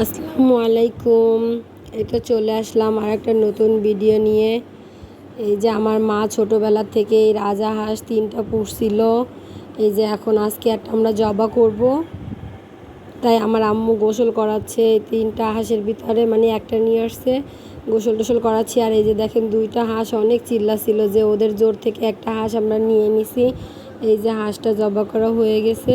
আসসালামু আলাইকুম। এই তো চলে আসলাম আর একটা নতুন ভিডিও নিয়ে। এই যে আমার মা ছোটোবেলা থেকে এই রাজা হাঁস তিনটা পুষছিল। এই যে এখন আজকে একটা আমরা জবা করব। তাই আমার আম্মু গোসল করাচ্ছে, এই তিনটা হাঁসের ভিতরে মানে একটা নিয়ে আসছে, গোসল টোসল করাচ্ছি। আর এই যে দেখেন দুইটা হাঁস অনেক চিল্লা ছিল যে ওদের জোর থেকে একটা হাঁস আমরা নিয়ে নিছি। এই যে হাঁসটা জবা করা হয়ে গেছে।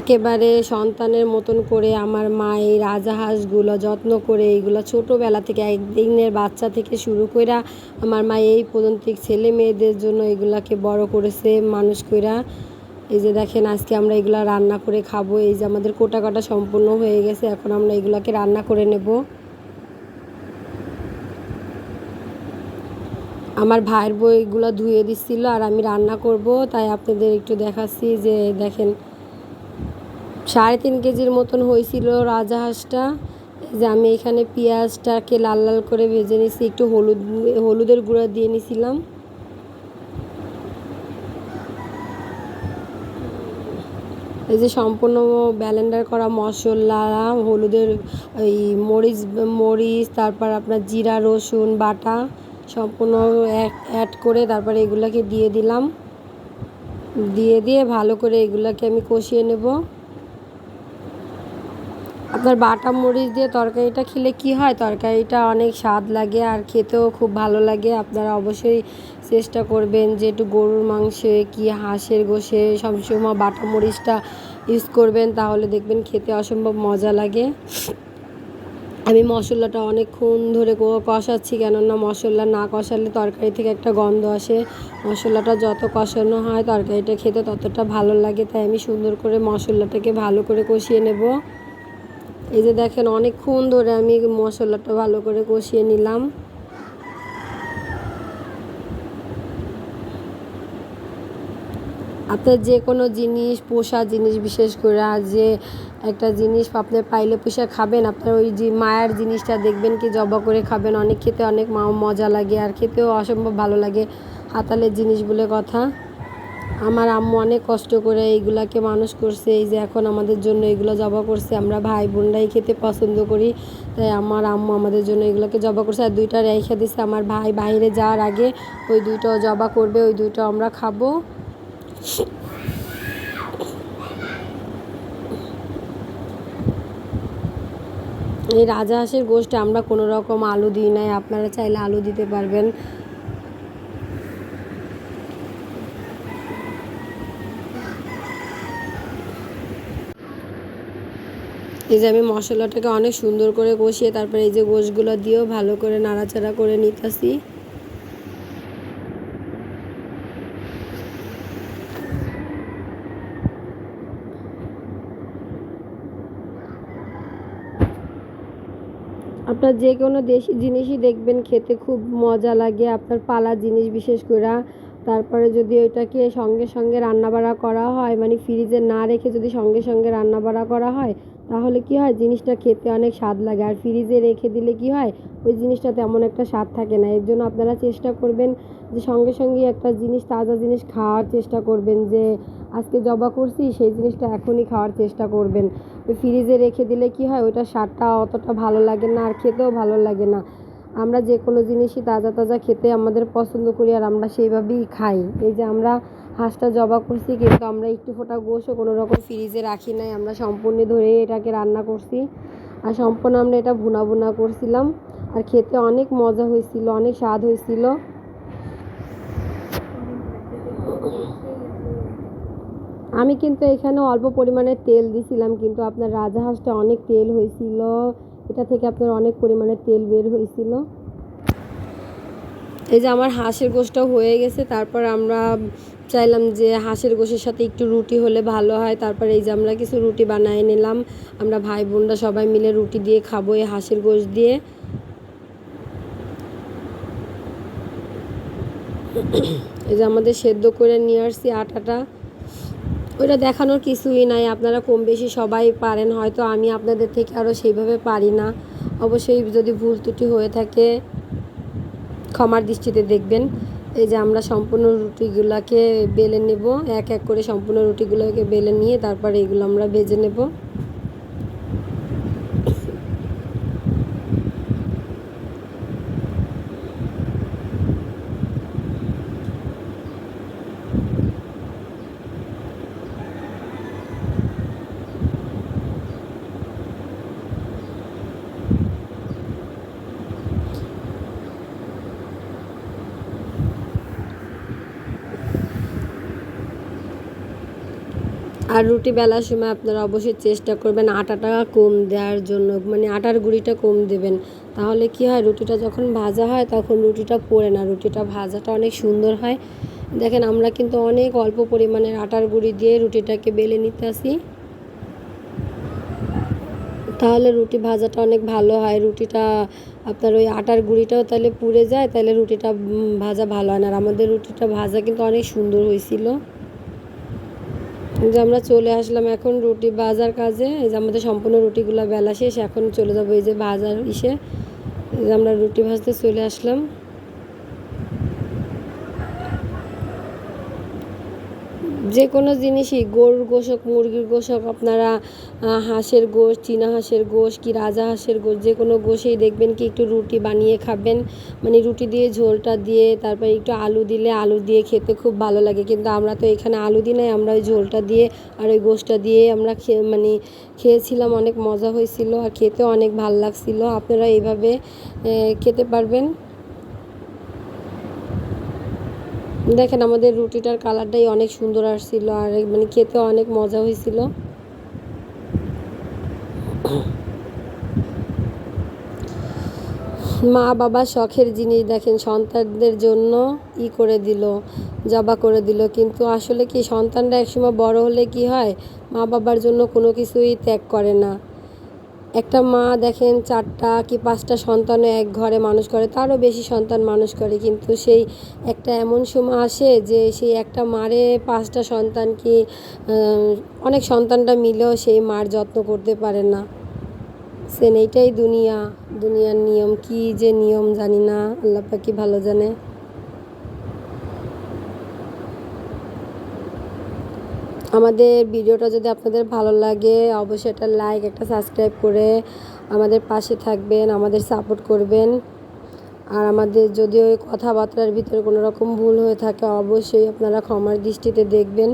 একেবারে সন্তানের মতন করে আমার মা এই রাজাহাঁসগুলো যত্ন করে এইগুলো ছোটোবেলা থেকে একদিনের বাচ্চা থেকে শুরু করে আমার মা এই পর্যন্ত ছেলে মেয়েদের জন্য এগুলাকে বড় করেছে, মানুষ কইরা। এই যে দেখেন, আজকে আমরা এগুলা রান্না করে খাব। এই যে আমাদের কোটা কাটা সম্পূর্ণ হয়ে গেছে, এখন আমরা এগুলাকে রান্না করে নেব। আমার ভাইয়ের বইগুলো ধুয়ে দিচ্ছিল আর আমি রান্না করব, তাই আপনাদের একটু দেখাচ্ছি যে দেখেন সাড়ে তিন কেজির মতন হয়েছিল রাজাহাঁসটা যে আমি এখানে পেঁয়াজটাকে লাল লাল করে ভেজে নিয়েছি, একটু হলুদ, হলুদের গুঁড়া দিয়ে নিছিলাম এই যে সম্পূর্ণ ব্যালেন্ডার করা মশলা, হলুদের ওই মরিচ মরিচ, তারপর আপনার জিরা, রসুন, বাটা, সম্পূর্ণ অ্যাড করে তারপরে এগুলাকে দিয়ে দিলাম। দিয়ে দিয়ে ভালো করে এগুলাকে আমি কষিয়ে নেব। আপনার বাটা মরিচ দিয়ে তরকারিটা খেলে কি হয়? তরকারিটা অনেক স্বাদ লাগে আর খেতেও খুব ভালো লাগে। আপনারা অবশ্যই চেষ্টা করবেন যে একটু গরুর মাংসে কি হাঁসের গোশে সবসময় বাটা মরিচটা ইউজ করবেন, তাহলে দেখবেন খেতে অসম্ভব মজা লাগে। আমি মশলাটা অনেকক্ষণ ধরে কষাচ্ছি, কেননা মশলা না কষালে তরকারি থেকে একটা গন্ধ আসে। মশলাটা যত কষানো হয় তরকারিটা খেতে ততটা ভালো লাগে, তাই আমি সুন্দর করে মশলাটাকে ভালো করে কষিয়ে নেব। এই যে দেখেন, অনেকক্ষণ ধরে আমি মশলাটা ভালো করে কষিয়ে নিলাম। আপনার যে কোনো জিনিস, পোষা জিনিস বিশেষ করে যে একটা জিনিস আপনি পাইলে পোষা খাবেন, আপনার ওই যে মায়ের জিনিসটা দেখবেন কি জবা করে খাবেন, অনেক খেতে অনেক মজা লাগে, আর খেতেও অসম্ভব ভালো লাগে হাতালের জিনিস বলে কথা। আমার আম্মু অনেক কষ্ট করে এইগুলাকে মানুষ করছে, এই যে এখন আমাদের জন্য এগুলো জবা করছে, আমরা ভাই বোনরাই খেতে পছন্দ করি, তাই আমার আম্মু আমাদের জন্য এগুলোকে জবা করছে, আর দুইটা রেখে দিছে আমার ভাই, বাইরে যাওয়ার আগে ওই দুইটা জবা করবে, ওই দুইটা আমরা খাব। এই রাজা রাজাহাঁসের গোষ্ঠে আমরা কোনো রকম আলু দিই নাই, আপনারা চাইলে আলু দিতে পারবেন। এই যে আমি মশলাটাকে অনেক সুন্দর করে কষিয়ে তারপরে এই যে গোশগুলো দিয়েও ভালো করে নাড়াচাড়া করে নিতেছি। আপনার যে কোনো দেশি জিনিসই দেখবেন, খেতে খুব মজা লাগে। আপনার পালা জিনিস বিশেষ করে। তারপরে যদি ওইটাকে সঙ্গে সঙ্গে রান্নাবাড়া করা হয় মানে ফ্রিজে না রেখে যদি সঙ্গে সঙ্গে রান্নাবাড়া করা হয় তাহলে কি হয়, জিনিসটা খেতে অনেক স্বাদ লাগে। আর ফ্রিজে রেখে দিলে কি হয়, ওই জিনিসটা তেমন একটা স্বাদ থাকে না। এর জন্য আপনারা চেষ্টা করবেন যে সঙ্গে সঙ্গে একটা জিনিস, তাজা জিনিস খাওয়ার চেষ্টা করবেন যে, আজকে জবা করছি, সেই জিনিসটা এখনই খাওয়ার চেষ্টা করবেন। ওই ফ্রিজে রেখে দিলে কি হয় ওইটা স্বাদটা অতটা ভালো লাগে না, আর খেতেও ভালো লাগে না। আমরা যে কোনো জিনিসই তাজা তাজা খেতে আমাদের পছন্দ করি, আর আমরা সেইভাবেই খাই। এই যে আমরা হাঁসটা জবা করছি, কিন্তু আমরা একটু ফোটা গোশও কোনো রকম ফ্রিজে রাখি নাই। আমরা সম্পূর্ণ ধরে এটাকে রান্না করছি। আর সম্পূর্ণ আমরা এটা ভুনা ভুনা করছিলাম। আর খেতে অনেক মজা হয়েছিল, অনেক স্বাদ হয়েছিল। আমি কিন্তু এখানে অল্প পরিমাণে তেল দিছিলাম, কিন্তু আপনার রাজাহাঁসটা অনেক তেল হয়েছিল। এটা থেকে আপনার অনেক পরিমাণে তেল বের হয়েছিল। এই যে আমার হাঁসের গোশটা হয়ে গেছে, তারপর আমরা চাইলাম যে হাঁসের গোশের সাথে একটু রুটি হলে ভালো হয়। তারপর এই যে আমরা কিছু রুটি বানিয়ে নিলাম, আমরা ভাই বোনরা সবাই মিলে রুটি দিয়ে খাব এই হাঁসের গোশ দিয়ে। এই যে আমাদের সেদ্ধ করে নিয়ে আসছি আটাটা। ওইটা দেখানোর কিছুই নাই, আপনারা কম বেশি সবাই পারেন, হয়তো আমি আপনাদের থেকে আরও সেইভাবে পারি না। অবশ্যই যদি ভুল ত্রুটি হয়ে থাকে ক্ষমার দৃষ্টিতে দেখবেন। এই যে আমরা সম্পূর্ণ রুটিগুলোকে বেলে নেব, এক এক করে সম্পূর্ণ রুটিগুলোকে বেলে নিয়ে তারপরে এগুলো আমরা ভেজে নেব। আর রুটি বেলার সময় আপনারা অবশ্যই চেষ্টা করবেন আটাটা কম দেওয়ার জন্য মানে আটার গুঁড়িটা কম দেবেন। তাহলে কি হয়, রুটিটা যখন ভাজা হয় তখন রুটিটা পড়ে না, রুটিটা ভাজাটা অনেক সুন্দর হয়। দেখেন আমরা কিন্তু অনেক অল্প পরিমাণের আটার গুঁড়ি দিয়ে রুটিটাকে বেলে নিতে আসি তাহলে রুটি ভাজাটা অনেক ভালো হয়, রুটিটা আপনার ওই আটার গুঁড়িটাও তাহলে পুড়ে যায়, তাহলে রুটিটা ভাজা ভালো হয় না। আর আমাদের রুটিটা ভাজা কিন্তু অনেক সুন্দর হয়েছিল। যে আমরা চলে আসলাম এখন রুটি বাজার কাজে। এই যে আমাদের সম্পূর্ণ রুটিগুলো বেলা শেষ, এখন চলে যাব এই যে বাজার ইসে। যে আমরা রুটি ভাজতে চলে আসলাম। যে কোনো জিনিসই, গরুর গোশ হোক মুরগির গোশ হোক আপনারা হাঁসের গোশ, চীনা হাঁসের গোশ কি রাজা হাঁসের গোশ যে কোনো গোশেই দেখবেন কি একটু রুটি বানিয়ে খাবেন। মানে রুটি দিয়ে, ঝোলটা দিয়ে, তারপরে একটু আলু দিলে আলু দিয়ে খেতে খুব ভালো লাগে। কিন্তু আমরা তো এখানে আলু দিই নাই, আমরা ওই ঝোলটা দিয়ে আর ওই গোশটা দিয়ে আমরা খেয়ে মানে খেয়েছিলাম, অনেক মজা হয়েছিল আর খেতে অনেক ভালো লাগছিল। আপনারা এইভাবে খেতে পারবেন। দেখেন আমাদের রুটিটার কালারটাই অনেক সুন্দর আসছিল আর মানে খেতে অনেক মজা হয়েছিল। মা বাবা শখের জিনিস দেখেন, সন্তানদের জন্য ই করে দিল, জবা করে দিল। কিন্তু আসলে কি সন্তানরা একসময় বড় হলে কি হয়? মা বাবার জন্য কোনো কিছুই ত্যাগ করে না। একটা মা দেখেন চারটা কি পাঁচটা সন্তানও এক ঘরে মানুষ করে, তারও বেশি সন্তান মানুষ করে। কিন্তু সেই একটা এমন সময় আসে যে সেই একটা মারে পাঁচটা সন্তান কি অনেক সন্তানটা মিলেও সেই মার যত্ন করতে পারে না। সেন এইটাই দুনিয়া। দুনিয়ার নিয়ম কি যে নিয়ম জানি না, আল্লাহ পাকি ভালো জানে। আমাদের ভিডিওটা যদি আপনাদের ভালো লাগে, অবশ্যই একটা লাইক একটা সাবস্ক্রাইব করে আমাদের পাশে থাকবেন, আমাদের সাপোর্ট করবেন। আর আমাদের যদি ওই কথাবার্তার ভিতরে কোনো রকম ভুল হয়ে থাকে, অবশ্যই আপনারা ক্ষমার দৃষ্টিতে দেখবেন।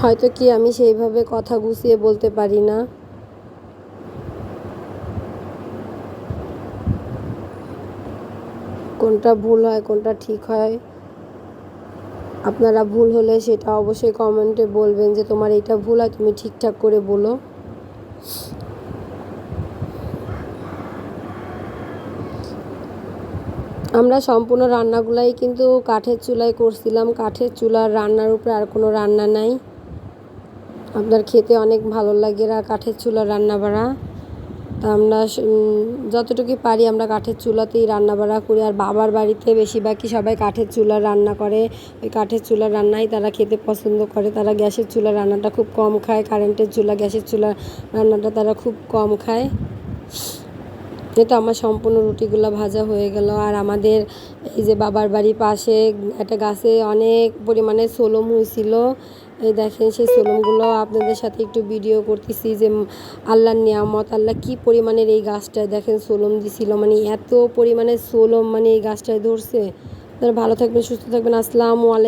হয়তো কি আমি সেইভাবে কথা গুছিয়ে বলতে পারি না। কোনটা ভুল হয়, কোনটা ঠিক হয়। আপনারা ভুল হলে সেটা অবশ্যই কমেন্টে বলবেন যে তোমার এটা ভুল হয়, তুমি ঠিকঠাক করে বলো। আমরা সম্পূর্ণ রান্নাগুলাই কিন্তু কাঠের চুলায় করছিলাম। কাঠের চুলার রান্নার উপরে আর কোনো রান্না নাই। আপনার খেতে অনেক ভালো লাগে আর কাঠের চুলার রান্না বাড়া তা আমরা যতটুকু পারি আমরা কাঠের চুলাতেই রান্না বাড়া করি। আর বাবার বাড়িতে বেশিরভাগই সবাই কাঠের চুলা রান্না করে। ওই কাঠের চুলার রান্নাই তারা খেতে পছন্দ করে। তারা গ্যাসের চুলা রান্নাটা খুব কম খায়। কারেন্টের চুলা, গ্যাসের চুলা রান্নাটা তারা খুব কম খায়। তো আমার সম্পূর্ণ রুটিগুলো ভাজা হয়ে গেল। আর আমাদের এই যে বাবার বাড়ির পাশে একটা গাছে অনেক পরিমাণে সোলম হয়েছিল। এই দেখেন সেই সোলমগুলো আপনাদের সাথে একটু ভিডিও করতেছি যে আল্লাহর নিয়ামত, আল্লাহ কি পরিমাণের এই গাছটায় দেখেন সোলম দিছিল মানে এত পরিমাণে সোলম মানে এই গাছটায় ধরছে। আপনারা ভালো থাকবেন, সুস্থ থাকবেন। আসসালামু আলাইকুম।